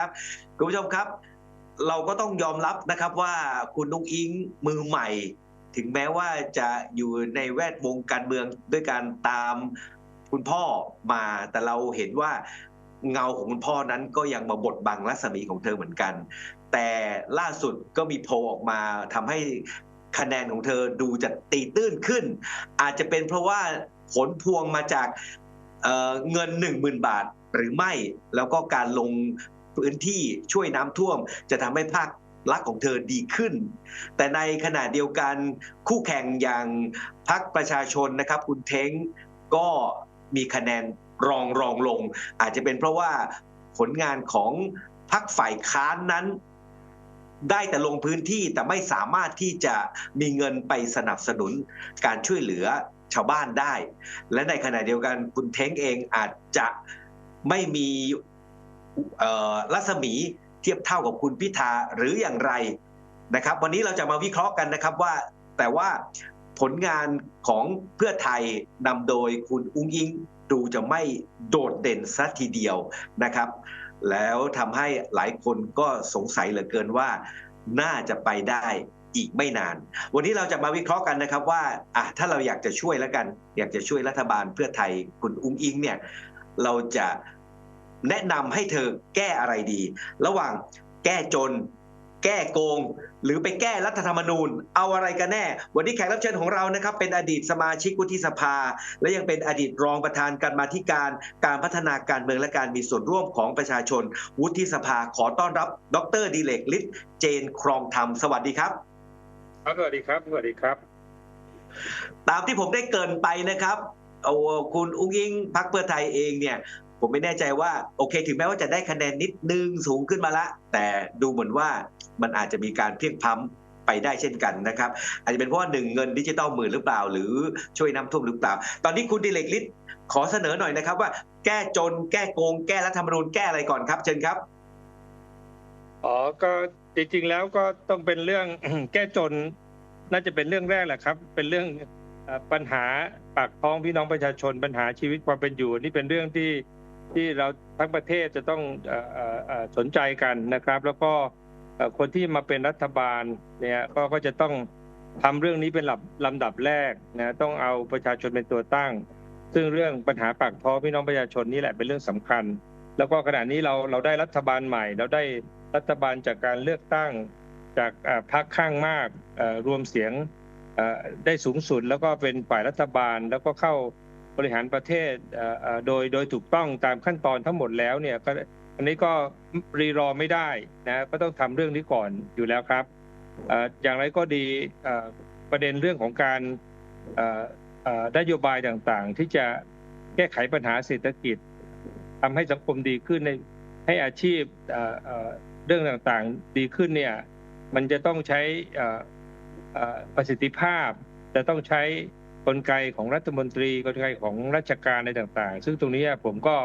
ครับคุณผู้ชมครับ เราก็ต้องยอมรับนะครับว่าคุณนุ้งอิงมือใหม่ ถึงแม้ว่าจะอยู่ในแวดวงการเมืองด้วยการตามคุณพ่อมา แต่เราเห็นว่าเงาของคุณพ่อนั้นก็ยังมาบดบังรัศมีของเธอเหมือนกัน แต่ล่าสุดก็มีโพลออกมาทำให้คะแนนของเธอดูจะตีตื้นขึ้น อาจจะเป็นเพราะว่าผลพวงมาจากเออเงิน 1 0,000 บาทหรือไม่ แล้วก็การลง พื้นที่ช่วยน้ำท่วม จะทำให้ภาคลักษณ์ของเธอดีขึ้น แต่ในขณะเดียวกันคู่แข่งอย่างพรรคประชาชนนะครับคุณเท้งก็มีคะแนนรองรองลง อาจจะเป็นเพราะว่าผลงานของพรรคฝ่ายค้านนั้น ได้แต่ลงพื้นที่แต่ไม่สามารถที่จะมีเงินไปสนับสนุนการช่วยเหลือชาวบ้านได้ และในขณะเดียวกันคุณเท้งเองอาจจะไม่มี รัศมีเทียบเท่ากับคุณพิธาหรืออย่างไรนะครับ วันนี้เราจะมาวิเคราะห์กันนะครับว่า แต่ว่าผลงานของเพื่อไทยนำโดยคุณอุ้งอิงดูจะไม่โดดเด่นสัทีเดียวนะครับ แล้วทำให้หลายคนก็สงสัยเหลือเกินว่าน่าจะไปได้อีกไม่นาน วันนี้เราจะมาวิเคราะห์กันนะครับว่าอะถ้าเราอยากจะช่วยแล้วกัน อยากจะช่วยรัฐบาลเพื่อไทยคุณอุ้งอิงเนี่ยเราจะ แนะนำให้เธอแก้อะไรดี ระหว่างแก้จน แก้โกง หรือไปแก้รัฐธรรมนูญ เอาอะไรกันแน่ วันนี้แขกรับเชิญของเรานะครับ เป็นอดีตสมาชิกวุฒิสภา และยังเป็นอดีตรองประธานการมาธิการ การพัฒนาการเมืองและการมีส่วนร่วมของประชาชน วุฒิสภาขอต้อนรับ ดรดิเลกฤทธิ์เจนครองธรรมสวัสดีครับครับสวัสดีครับสวัสดีครับ ตามที่ผมได้เกรินไปนะครับเอาคุณอุ้งอิงพักเพื่อไทยเองเนี่ย ผมไม่แน่ใจว่าโอเค ถึงแม้ว่าจะได้คะแนนนิดนึงสูงขึ้นมาละ แต่ดูเหมือนว่ามันอาจจะมีการเพียงพล้ำไปได้เช่นกันนะครับ อาจจะเป็นเพราะว่าหนึ่งเงินดิจิตอลหมื่นหรือเปล่า หรือช่วยน้ำท่วมหรือเปล่า ตอนนี้คุณดิเลกฤทธิ์ขอเสนอหน่อยนะครับ ว่าแก้จนแก้โกง แก้รัฐธรรมนูญแก้อะไรก่อนครับ เชิญครับอ๋อก็จริงๆแล้วก็ต้องเป็นเรื่องแก้จน น่าจะเป็นเรื่องแรกแหละครับ เป็นเรื่องปัญหาปากท้องพี่น้องประชาชนปัญหาชีวิตความเป็นอยู่ นี่เป็นเรื่องที่ ที่เราทั้งประเทศจะต้องออสนใจกันนะครับ แล้วก็คนที่มาเป็นรัฐบาลเนี่ยก็จะต้องทำเรื่องนี้เป็นลำดับแรกนะต้องเอาประชาชนเป็นตัวตั้ง ซึ่งเรื่องปัญหาปากท้องพี่น้องประชาชนนี่แหละเป็นเรื่องสำคัญ แล้วก็ขณะนี้เราเราได้รัฐบาลใหม่ เราได้รัฐบาลจากการเลือกตั้งจากพรรคข้างมากรวมเสียงได้สูงสุดแล้วก็เป็นฝ่ายรัฐบาลแล้วก็เข้า บริหารประเทศโดยโดยถูกต้องตามขั้นตอนทั้งหมดแล้วเนี่ยก็อันนี้ก็รีรอไม่ได้นะก็ต้องทำเรื่องนี้ก่อนอยู่แล้วครับอย่างไรก็ดีประเด็นเรื่องของการนโยบายต่างๆ ที่จะแก้ไขปัญหาเศรษฐกิจทำให้สังคมดีขึ้นในให้อาชีพเรื่องต่างๆดีขึ้นเนี่ยมันจะต้องใช้ประสิทธิภาพจะต้องใช้ กลไกของรัฐมนตรีกลไกของราชการในต่าง ๆ ซึ่งตรงนี้ผมก็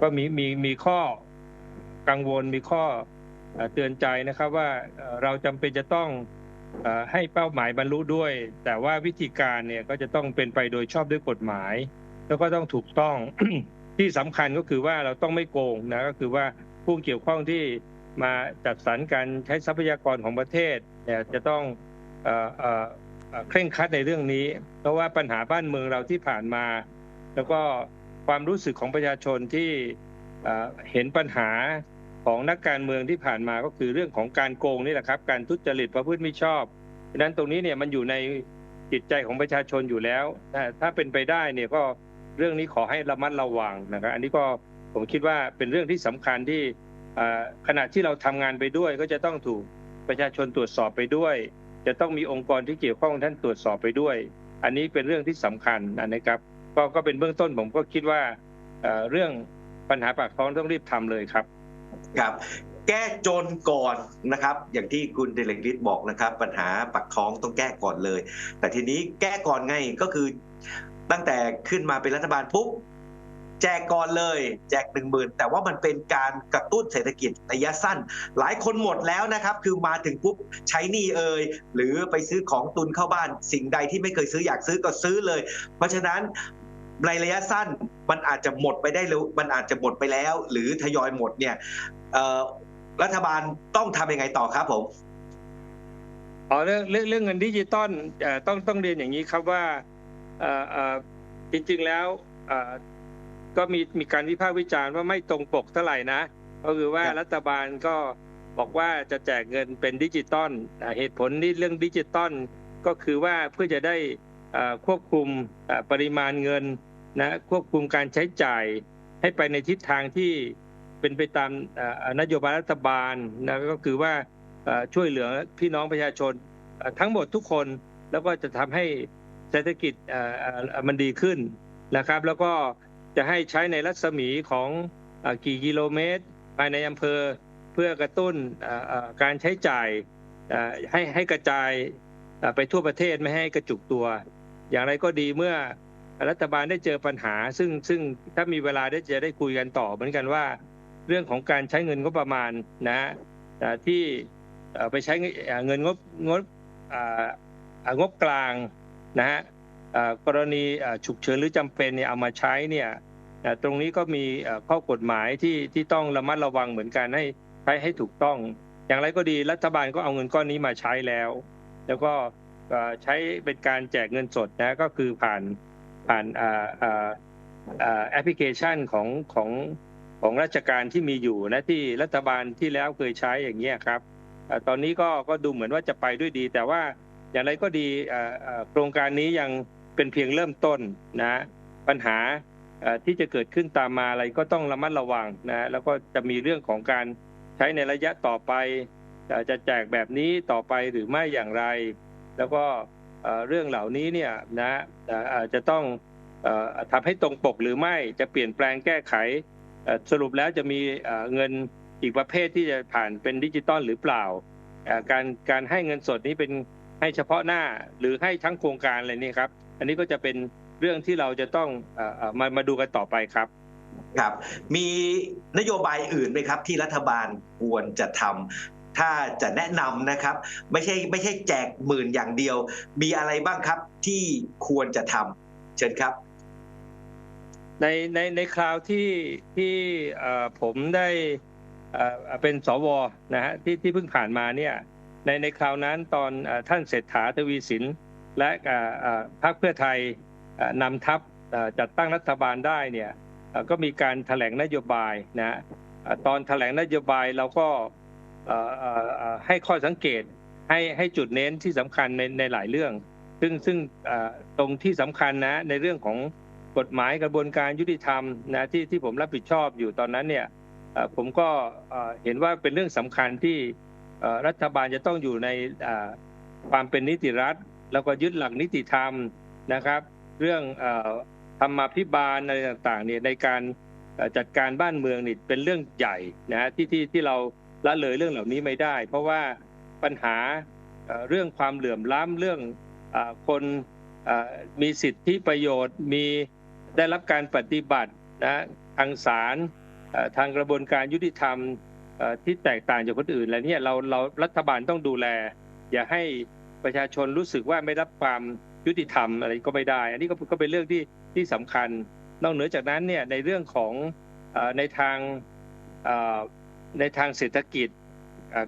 ก็มีมีมีข้อกังวลมีข้อเตือนใจนะครับว่าเราจำเป็นจะต้องให้เป้าหมายบรรลุด้วย แต่ว่าวิธีการเนี่ยก็จะต้องเป็นไปโดยชอบด้วยกฎหมาย แล้วก็ต้องถูกต้องที่สำคัญก็คือว่าเราต้องไม่โกงนะก็คือว่าผู้เกี่ยวข้องที่มาจัดสรรการใช้ทรัพยากรของประเทศเนี่ยจะต้อง เคร่งครัดในเรื่องนี้ เพราะว่าปัญหาบ้านเมืองเราที่ผ่านมา แล้วก็ความรู้สึกของประชาชนที่เห็นปัญหาของนักการเมืองที่ผ่านมาก็คือเรื่องของการโกงนี่แหละครับ การทุจริตประพฤติไม่ชอบฉะนั้นตรงนี้เนี่ยมันอยู่ในจิตใจของประชาชนอยู่แล้ว ถ้าเป็นไปได้เนี่ยก็เรื่องนี้ขอให้ระมัดระวังนะครับ อันนี้ก็ผมคิดว่าเป็นเรื่องที่สำคัญที่ขณะที่เราทำงานไปด้วย ก็จะต้องถูกประชาชนตรวจสอบไปด้วย จะต้องมีองค์กรที่เกี่ยวข้องท่านตรวจสอบไปด้วย อันนี้เป็นเรื่องที่สำคัญนะครับ ก็ก็เป็นเบื้องต้นผมก็คิดว่าเรื่องปัญหาปากท้องต้องรีบทำเลยครับครับแก้จนก่อนนะครับ อย่างที่คุณเดลกฤทธิ์บอกนะครับ ปัญหาปากท้องต้องแก้ก่อนเลย แต่ทีนี้แก้ก่อนไงก็คือตั้งแต่ขึ้นมาเป็นรัฐบาลปุ๊บ แจกก่อนเลย แจกหนึ่งหมื่นแต่ว่ามันเป็นการกระตุ้นเศรษฐกิจระยะสั้น หลายคนหมดแล้วนะครับ คือมาถึงปุ๊บใช้หนี้เอ่ยหรือไปซื้อของตุนเข้าบ้านสิ่งใดที่ไม่เคยซื้ออยากซื้อก็ซื้อเลย เพราะฉะนั้นในระยะสั้นมันอาจจะหมดไปได้เร็วมันอาจจะหมดไปแล้ว หรือทยอยหมดเนี่ยรัฐบาลต้องทำยังไงต่อครับผมอ๋อเรื่องเรื่องเรื่องเงินดิจิตอลต้องต้องเรียนอย่างนี้ครับว่าจริงๆแล้ว ก็มีมีการวิพากษ์วิจารณ์ว่าไม่ตรงปกเท่าไหร่นะ ก็คือว่าครับรัฐบาลก็บอกว่าจะแจกเงินเป็นดิจิตอลอ่าเหตุผลที่เรื่องดิจิตอลก็คือว่าเพื่อจะได้เอ่อควบคุมเอ่อปริมาณเงินนะควบคุมการใช้จ่ายให้ไปในทิศทางที่เป็นไปตามเอ่อนโยบายรัฐบาลนะก็คือว่าเอ่อช่วยเหลือพี่น้องประชาชนเอ่อทั้งหมดทุกคนแล้วก็จะทำให้เศรษฐกิจเอ่อเอ่อมันดีขึ้นนะครับ แล้วก็ จะให้ใช้ในรัศมีของอกี่กิโลเมตร ภายในอำเภอเพื่อกระตุ้นการใช้จ่ายให้ให้กระจายไปทั่วประเทศไม่ให้กระจุกตัว อย่างไรก็ดีเมื่อรัฐบาลได้เจอปัญหา ซึ่งซึ่งถ้ามีเวลาได้จะได้คุยกันต่อเหมือนกันว่า เรื่องของการใช้เงินงบประมาณนะที่ไปใช้เงินงบงบงบกลางนะฮะกรณีฉุกเฉินหรือจำเป็นเนี่ยเอามาใช้เนี่ย ตรงนี้ก็มีข้อกฎหมายที่ที่ต้องระมัดระวังเหมือนกันให้ใช้ให้ถูกต้อง อย่างไรก็ดีรัฐบาลก็เอาเงินก้อนนี้มาใช้แล้ว แล้วก็ใช้เป็นการแจกเงินสดนะก็คือผ่านผ่านแอปพลิเคชันของของของราชการที่มีอยู่นะที่รัฐบาลที่แล้วเคยใช้อย่างเงี้ยครับตอนนี้ก็ก็ดูเหมือนว่าจะไปด้วยดี แต่ว่าอย่างไรก็ดีโครงการนี้ยังเป็นเพียงเริ่มต้นนะปัญหา ที่จะเกิดขึ้นตามมาอะไรก็ต้องระมัดระวังนะแล้วก็จะมีเรื่องของการใช้ในระยะต่อไป จะแจกแบบนี้ต่อไปหรือไม่อย่างไร แล้วก็เรื่องเหล่านี้เนี่ยนะอาจจะต้องทำให้ตรงปกหรือไม่จะเปลี่ยนแปลงแก้ไข สรุปแล้วจะมีเงินอีกประเภทที่จะผ่านเป็นดิจิตอลหรือเปล่า การการให้เงินสดนี้เป็นให้เฉพาะหน้าหรือให้ทั้งโครงการอะไรนี่ครับ อันนี้ก็จะเป็น เรื่องที่เราจะต้องเอ่อเอ่อมามาดูกันต่อไปครับครับ มีนโยบายอื่นไหมครับ ที่รัฐบาลควรจะทำถ้าจะแนะนำนะครับ ไม่ใช่ไม่ใช่แจกหมื่นอย่างเดียว มีอะไรบ้างครับที่ควรจะทำเชิญครับ ในในในคราวที่ที่เอ่อผมได้เอ่อเป็นสวนะฮะที่ที่เพิ่งผ่านมาเนี่ยในในคราวนั้นตอนเอ่อท่านเศรษฐาทวีสินและเอ่อเอ่อพรรคเพื่อไทยเอ่อ นำทัพจัดตั้งรัฐบาลได้เนี่ยก็มีการแถลงนโยบายนะตอนแถลงนโยบายเราก็ให้ข้อสังเกตให้ให้จุดเน้นที่สำคัญในในหลายเรื่อง ซึ่งซึ่งตรงที่สำคัญนะในเรื่องของกฎหมายกระบวนการยุติธรรมนะที่ที่ผมรับผิดชอบอยู่ตอนนั้นเนี่ยผมก็เห็นว่าเป็นเรื่องสำคัญที่รัฐบาลจะต้องอยู่ในความเป็นนิติรัฐ แล้วก็ยึดหลักนิติธรรมนะครับ เรื่องธรรมาภิบาลอะไรต่างๆเนี่ยในการจัดการบ้านเมืองนี่เป็นเรื่องใหญ่นะฮะที่ที่ที่เราละเลยเรื่องเหล่านี้ไม่ได้ เพราะว่าปัญหาเรื่องความเหลื่อมล้ำเรื่องอคนมีสิทธิประโยชน์มีได้รับการปฏิบัตินะทางศาลทางกระบวนการยุติธรรมที่แตกต่างจากคนอื่นแล้วเนี่ยเราเรารัฐบาลต้องดูแล อย่าให้ประชาชนรู้สึกว่าไม่รับความ ยุติธรรมอะไรก็ไม่ได้ อันนี้ก็ก็เป็นเรื่องที่ที่สำคัญ นอกเหนือจากนั้นเนี่ยในเรื่องของในทางในทางเศรษฐกิจ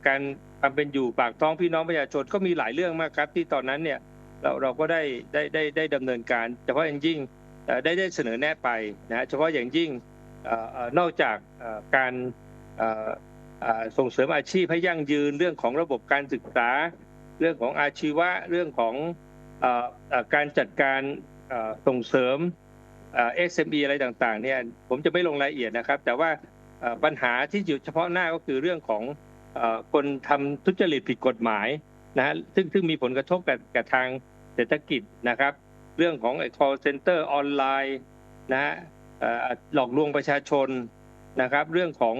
การความเป็นอยู่ปากท้องพี่น้องประชาชนก็มีหลายเรื่องมากครับที่ตอนนั้นเนี่ยเราเราก็ได้ได้ได้ได้ดำเนินการเฉพาะอย่างยิ่งได้ได้เสนอแนะไปนะเฉพาะอย่างยิ่งนอกจากการส่งเสริมอาชีพให้ยั่งยืนเรื่องของระบบการศึกษา เรื่องของอาชีวะเรื่องของ การจัดการส่งเสริมเอ่อ SME อะไรต่างๆเนี่ยผมจะไม่ลงรายละเอียดนะครับ แต่ว่าปัญหาที่อยู่เฉพาะหน้าก็คือเรื่องของคนทำทุจริตผิดกฎหมายนะฮะซึ่งซึ่งมีผลกระทบกับกับทางเศรษฐกิจนะครับ เรื่องของไอ้ call center ออนไลน์นะฮะหลอกลวงประชาชนนะครับ เรื่องของ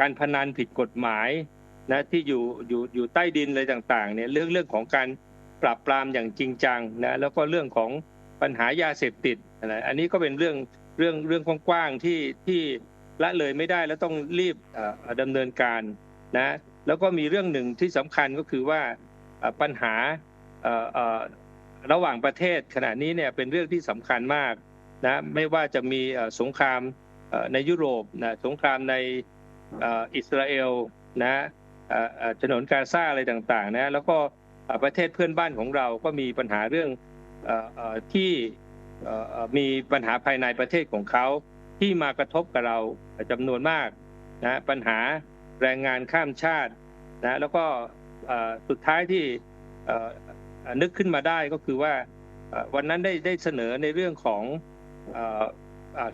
การพนันผิดกฎหมายนะที่อยู่อยู่อยู่ใต้ดินอะไรต่างๆเนี่ยเรื่องเรื่องของการ ปราบปรามอย่างจริงจังนะแล้วก็เรื่องของปัญหายาเสพติดนะอันนี้ก็เป็นเรื่องเรื่องเรื่องกว้างๆที่ที่ละเลยไม่ได้แล้วต้องรีบเอ่อดำเนินการนะแล้วก็มีเรื่องหนึ่งที่สำคัญก็คือว่าปัญหาระหว่างประเทศขณะนี้เนี่ยเป็นเรื่องที่สำคัญมากนะไม่ว่าจะมีสงครามในยุโรปนะสงครามในอิสราเอลนะเอ่อเอ่อฉนนกาซาอะไรต่างๆนะแล้วก็ ประเทศเพื่อนบ้านของเราก็มีปัญหาเรื่องออที่มีปัญหาภายในประเทศของเขาที่มากระทบกับเราจำนวนมากนะปัญหาแรงงานข้ามชาตินะแล้วก็สุดท้ายที่นึกขึ้นมาได้ก็คือว่าวันนั้นได้ได้เสนอในเรื่องของ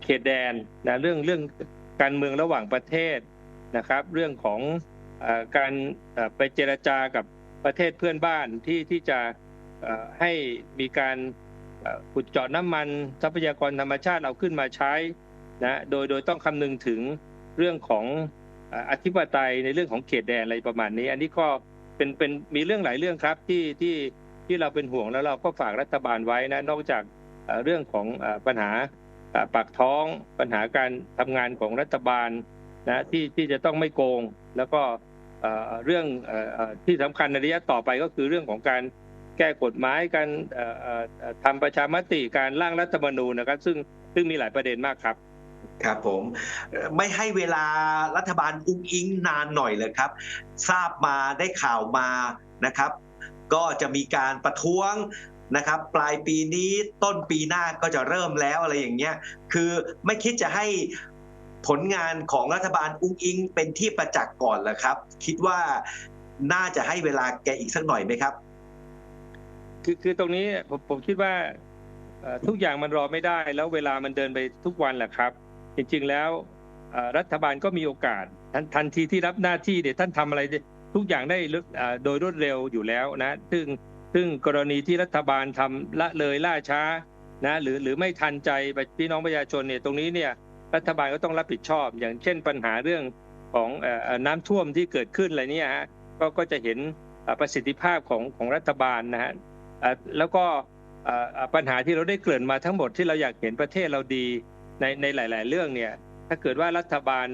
เขตแดนนะเรื่องเรื่องการเมืองระหว่างประเทศนะครับ เรื่องของอการไปเจรจากับ ประเทศเพื่อนบ้านที่ที่จะให้มีการขุดเจาะน้ำมันทรัพยากรธรรมชาติเอาขึ้นมาใช้นะโดยโดยต้องคำนึงถึงเรื่องของอธิปไตยในเรื่องของเขตแดนอะไรประมาณนี้ อันนี้ก็เป็นเป็นมีเรื่องหลายเรื่องครับที่ที่ที่เราเป็นห่วงแล้วเราก็ฝากรัฐบาลไว้นะนอกจากเรื่องของปัญหาปากท้องปัญหาการทำงานของรัฐบาลนะที่ที่จะต้องไม่โกง แล้วก็ เรื่องอที่สำคัญในระยะต่อไปก็คือเรื่องของการแก้กฎหมายการเอ่อเอ่อเอ่อทำประชามติการร่างรัฐธรรมนูญนะครับ ซึ่งซึ่งมีหลายประเด็นมากครับ ครับผมไม่ให้เวลารัฐบาลอุ้งอิงนานหน่อยเลยครับ ทราบมาได้ข่าวมานะครับ ก็จะมีการประท้วงนะครับ ปลายปีนี้ต้นปีหน้าก็จะเริ่มแล้วอะไรอย่างเงี้ยคือไม่คิดจะให้ ผลงานของรัฐบาลอุ้งอิงเป็นที่ประจักษ์ก่อนเหรอครับ คิดว่าน่าจะให้เวลาแกอีกสักหน่อยไหมครับ คือคือตรงนี้ผมผมคิดว่าทุกอย่างมันรอไม่ได้ แล้วเวลามันเดินไปทุกวันแหละครับ จริง ๆ แล้วรัฐบาลก็มีโอกาสทันทันทีที่รับหน้าที่เนี่ยท่านทำอะไรทุกอย่างได้โดยรวดเร็วอยู่แล้วนะ ซึ่งซึ่งกรณีที่รัฐบาลทำละเลยล่าช้านะหรือหรือไม่ทันใจพี่น้องประชาชนเนี่ยตรงนี้เนี่ย รัฐบาลก็ต้องรับผิดชอบ อย่างเช่นปัญหาเรื่องของอน้ำท่วมที่เกิดขึ้นอะไรเนี่ยฮะก็ก็จะเห็นประสิทธิภาพของของรัฐบาลนะฮะแล้วก็ปัญหาที่เราได้เกริ่นมาทั้งหมดที่เราอยากเห็นประเทศเราดีในในหลาย ๆ เรื่องเนี่ยถ้าเกิดว่ารัฐบาล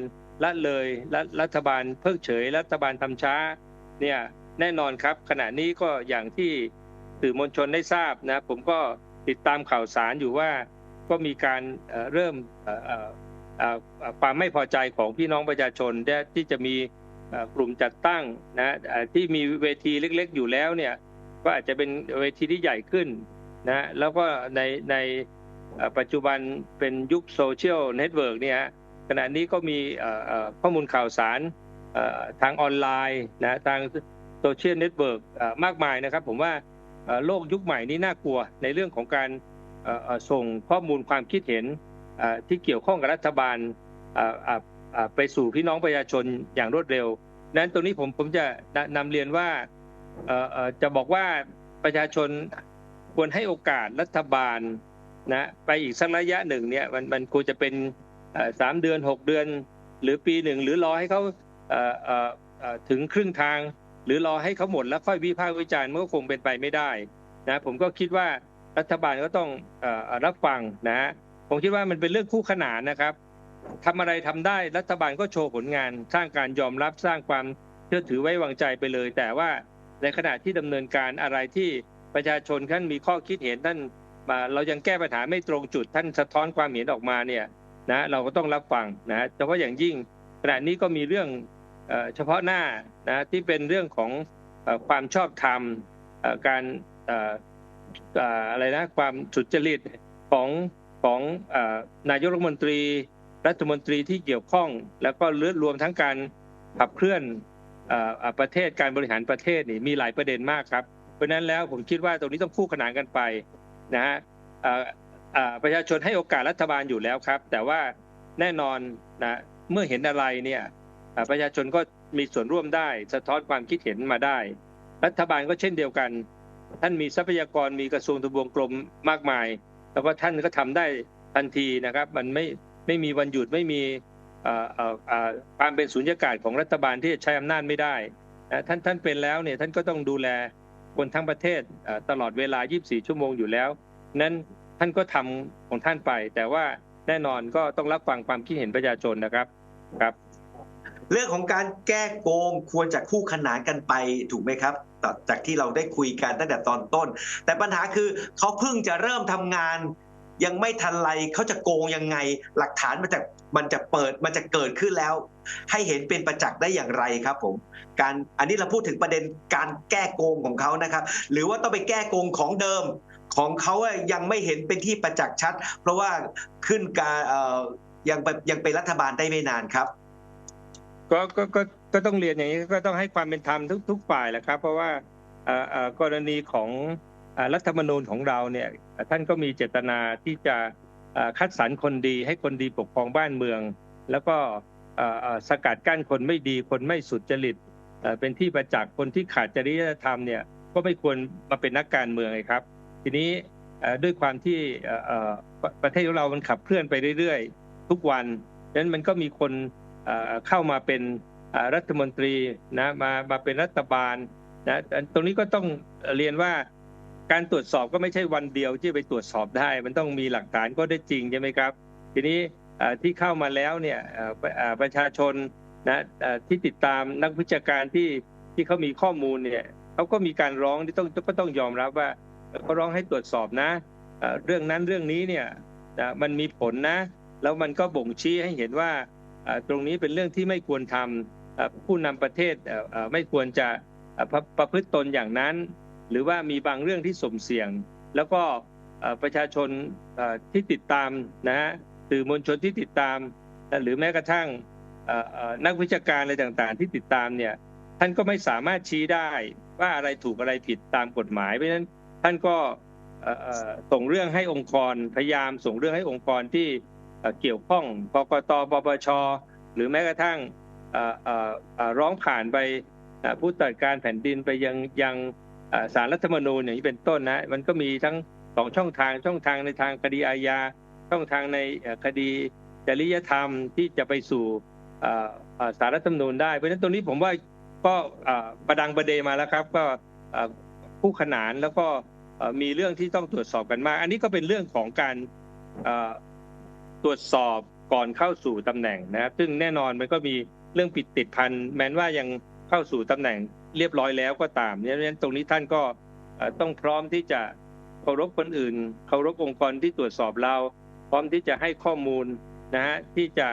ละเลยและรัฐบาลเพิกเฉย รัฐบาลทำช้าเนี่ยแน่นอนครับ ขณะนี้ก็อย่างที่สื่อมวลชนได้ทราบนะผมก็ติดตามข่าวสารอยู่ว่าก็มีการเริ่ม ความไม่พอใจของพี่น้องประชาชนที่จะมีกลุ่มจัดตั้งนะที่มีเวทีเล็ก ๆ อยู่แล้วเนี่ยก็อาจจะเป็นเวทีที่ใหญ่ขึ้นนะแล้วก็ในในปัจจุบันเป็นยุคโซเชียลเน็ตเวิร์กเนี่ยขณะนี้ก็มีข้อมูลข่าวสารทางออนไลน์นะทางโซเชียลเน็ตเวิร์กมากมายนะครับ ผมว่าโลกยุคใหม่นี้น่ากลัวในเรื่องของการส่งข้อมูลความคิดเห็น ที่เกี่ยวข้องกับรัฐบาลไปสู่พี่น้องประชาชนอย่างรวดเร็ว นั้นตรงนี้ผมผมจะนนำเรียนว่าจะบอกว่าประชาชนควรให้โอกาสรัฐบาลนะไปอีกสักระยะหนึ่งเนี่ยมันมันควรจะเป็นสามเดือนหกเดือน หรือปีหนึ่งหรือรอให้เขาถึงครึ่งทาง หรือรอให้เขาหมดแล้วค่อยวิพากษ์วิจารณ์มันก็คงเป็นไปไม่ได้นะผมก็คิดว่ารัฐบาลก็ต้องอรับฟังนะ ผมคิดว่ามันเป็นเรื่องคู่ขนานนะครับทำอะไรทำได้รัฐบาลก็โชว์ผลงาน สร้างการยอมรับสร้างความเชื่อถือไว้วางใจไปเลย แต่ว่าในขณะที่ดำเนินการอะไรที่ประชาชนท่านมีข้อคิดเห็นท่านมาเรายังแก้ปัญหาไม่ตรงจุดท่านสะท้อนความเห็นออกมาเนี่ยนะเราก็ต้องรับฟังนะเฉพาะอย่างยิ่งขณะนี้ก็มีเรื่องเฉพาะหน้านะที่เป็นเรื่องของความชอบธรรมการอะไรนะความสุจริตของ ของอนายกรัฐมนตรี รัฐมนตรีที่เกี่ยวข้อง แล้วก็รวมทั้งการขับเคลื่อนอประเทศการบริหารประเทศนี่มีหลายประเด็นมากครับ เพราะฉะนั้นแล้วผมคิดว่าตรงนี้ต้องคู่ขนานกันไปนะฮะประชาชนให้โอกาสรัฐบาลอยู่แล้วครับ แต่ว่าแน่นอนนะเมื่อเห็นอะไรเนี่ยประชาชนก็มีส่วนร่วมได้ สะท้อนความคิดเห็นมาได้ รัฐบาลก็เช่นเดียวกัน ท่านมีทรัพยากรมีกระทรวงทบวงกรมมากมาย แล้วก็ท่านก็ทำได้ทันทีนะครับ มันไม่ไม่มีวันหยุดไม่มีความเป็นสุญญากาศของรัฐบาลที่จะใช้อำนาจไม่ได้นะท่านท่านเป็นแล้วเนี่ยท่านก็ต้องดูแลคนทั้งประเทศตลอดเวลา 24 ชั่วโมงอยู่แล้ว นั้นท่านก็ทำของท่านไป แต่ว่าแน่นอนก็ต้องรับฟังความคิดเห็นประชาชนนะครับครับ เรื่องของการแก้โกงควรจะคู่ขนานกันไปถูกไหมครับ จากที่เราได้คุยกันตั้งแต่ตอนต้น แต่ปัญหาคือเขาเพิ่งจะเริ่มทำงาน ยังไม่ทันไรเขาจะโกงยังไง หลักฐานมันจะมันจะเปิดมันจะเกิดขึ้นแล้ว ให้เห็นเป็นประจักษ์ได้อย่างไรครับผม การอันนี้เราพูดถึงประเด็นการแก้โกงของเขานะครับ หรือว่าต้องไปแก้โกงของเดิมของเขายังไม่เห็นเป็นที่ประจักษ์ชัด เพราะว่าขึ้นการเอ่อยังเป็นยังเป็นรัฐบาลได้ไม่นานครับ ก็ก็ก็ก็ต้องเรียนอย่างนี้ก็ต้องให้ความเป็นธรรมทุกทุกฝ่ายแหละครับ เพราะว่ากรณีของรัฐธรรมนูญของเราเนี่ยท่านก็มีเจตนาที่จะคัดสรรคนดีให้คนดีปกครองบ้านเมือง แล้วก็สกัดกั้นคนไม่ดีคนไม่สุจริตเป็นที่ประจักษ์คนที่ขาดจริยธรรมเนี่ยก็ไม่ควรมาเป็นนักการเมืองครับ ทีนี้ด้วยความที่ประเทศของเรามันขับเคลื่อนไปเรื่อยๆ ทุกวันดังนั้นมันก็มีคน เข้ามาเป็นรัฐมนตรีนะมามาเป็นรัฐบาลนะตรงนี้ก็ต้องเรียนว่าการตรวจสอบก็ไม่ใช่วันเดียวที่ไปตรวจสอบได้ มันต้องมีหลักฐานก็ได้จริงใช่ไหมครับ ทีนี้ที่เข้ามาแล้วเนี่ยประชาชนนะที่ติดตามนักวิชาการที่ที่เขามีข้อมูลเนี่ยเขาก็มีการร้องที่ต้องก็ต้องยอมรับว่าเขาร้องให้ตรวจสอบนะเรื่องนั้นเรื่องนี้เนี่ยมันมีผลนะ แล้วมันก็บ่งชี้ให้เห็นว่า ตรงนี้เป็นเรื่องที่ไม่ควรทำผู้นำประเทศไม่ควรจะประประพฤติตนอย่างนั้น หรือว่ามีบางเรื่องที่สมเสี่ยง แล้วก็ประชาชนที่ติดตามนะฮะสื่อมวลชนที่ติดตาม หรือแม้กระทั่งนักวิชาการอะไรต่างๆ ที่ติดตามเนี่ยท่านก็ไม่สามารถชี้ได้ว่าอะไรถูกอะไรผิดตามกฎหมายเพราะฉะนั้นท่านก็ส่งเรื่องให้องค์กรพยายามส่งเรื่องให้องค์กรที่ เกี่ยวข้องกกตปปช หรือแม้กระทั่งร้องผ่านไปผู้ตรวจการแผ่นดินไปยังยังเอ่อศาลรัฐธรรมนูญอย่างนี้เป็นต้นนะมันก็มีทั้งสองช่องทางช่องทางในทางคดีอาญาช่องทางในคดีจริยธรรมที่จะไปสู่เอ่อเอ่อศาลรัฐธรรมนูญได้ เพราะฉะนั้นตรงนี้ผมว่าก็ประดังประเดมาแล้วครับ ก็เอ่อคู่ขนานแล้วก็มีเรื่องที่ต้องตรวจสอบกันมาก อันนี้ก็เป็นเรื่องของการ ตรวจสอบก่อนเข้าสู่ตำแหน่งนะครับซึ่งแน่นอนมันก็มีเรื่องปิดติดพันแม้ว่ายังเข้าสู่ตำแหน่งเรียบร้อยแล้วก็ตามเนี่ยนั้นตรงนี้ท่านก็ต้องพร้อมที่จะเคารพคนอื่น เคารพองค์กรที่ตรวจสอบเรา พร้อมที่จะให้ข้อมูลนะฮะที่จะ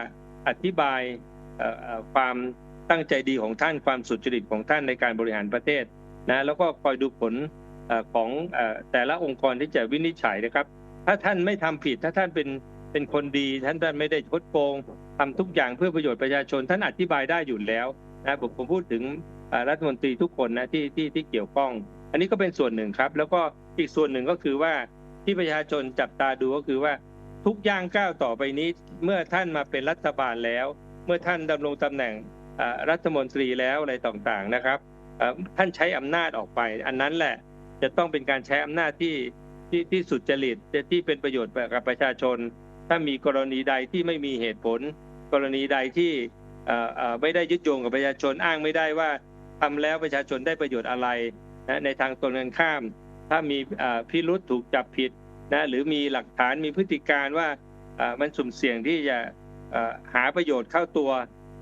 อธิบายความตั้งใจดีของท่านความสุจริตของท่านในการบริหารประเทศนะแล้วก็คอยดูผลของแต่ละองค์กรที่จะวินิจฉัยนะครับ ถ้าท่านไม่ทำผิดถ้าท่านเป็น เป็นคนดีท่านท่านไม่ได้คดโกงทำทุกอย่างเพื่อประโยชน์ประชาชน ท่านอธิบายได้อยู่แล้วนะผมผมพูดถึงรัฐมนตรีทุกคนนะที่ที่ที่เกี่ยวข้อง อันนี้ก็เป็นส่วนหนึ่งครับ แล้วก็อีกส่วนหนึ่งก็คือว่าที่ประชาชนจับตาดูก็คือว่าทุกย่างก้าวต่อไปนี้ เมื่อท่านมาเป็นรัฐบาลแล้ว เมื่อท่านดำรงตำแหน่งรัฐมนตรีแล้วอะไรต่างๆนะครับท่านใช้อำนาจออกไป อันนั้นแหละจะต้องเป็นการใช้อำนาจที่ที่ที่สุดจริตที่เป็นประโยชน์กับประชาชน ถ้ามีกรณีใดที่ไม่มีเหตุผล กรณีใดที่ไม่ได้ยึดโยงกับประชาชนอ้างไม่ได้ว่าทำแล้วประชาชนได้ประโยชน์อะไรนะในทางตรงกันข้าม ถ้ามีพิรุษถูกจับผิดนะหรือมีหลักฐานมีพฤติการว่ามันสุ่มเสี่ยงที่จะหาประโยชน์เข้าตัว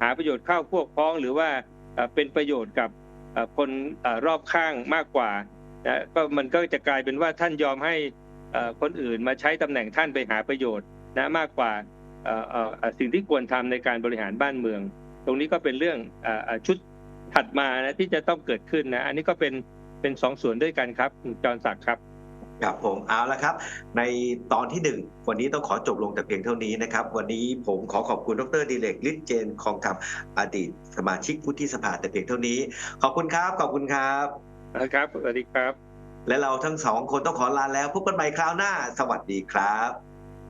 หาประโยชน์เข้าพวกพ้อง หรือว่าเป็นประโยชน์กับคนรอบข้างมากกว่านะก็มันก็จะกลายเป็นว่าท่านยอมให้คนอื่นมาใช้ตำแหน่งท่านไปหาประโยชน์ นะมากกว่าเอ่อเอ่อเอ่อสิ่งที่ควรทำในการบริหารบ้านเมือง ตรงนี้ก็เป็นเรื่องเอ่อเอ่อชุดถัดมานะที่จะต้องเกิดขึ้นนะอันนี้ก็เป็นเป็นสองส่วนด้วยกันครับคุณจรศักดิ์ครับครับผมเอาละครับ ในตอนที่หนึ่งวันนี้ต้องขอจบลงแต่เพียงเท่านี้นะครับ วันนี้ผมขอขอบคุณดรดิเลกฤทธิ์เจนคองธรรมอดีตสมาชิกวุฒิสภาแต่เพียงเท่านี้ ขอบคุณครับขอบคุณครับนะครับสวัสดีครับ และเราทั้งสองคนต้องขอลาแล้วพบกันใหม่คราวหน้า สวัสดีครับ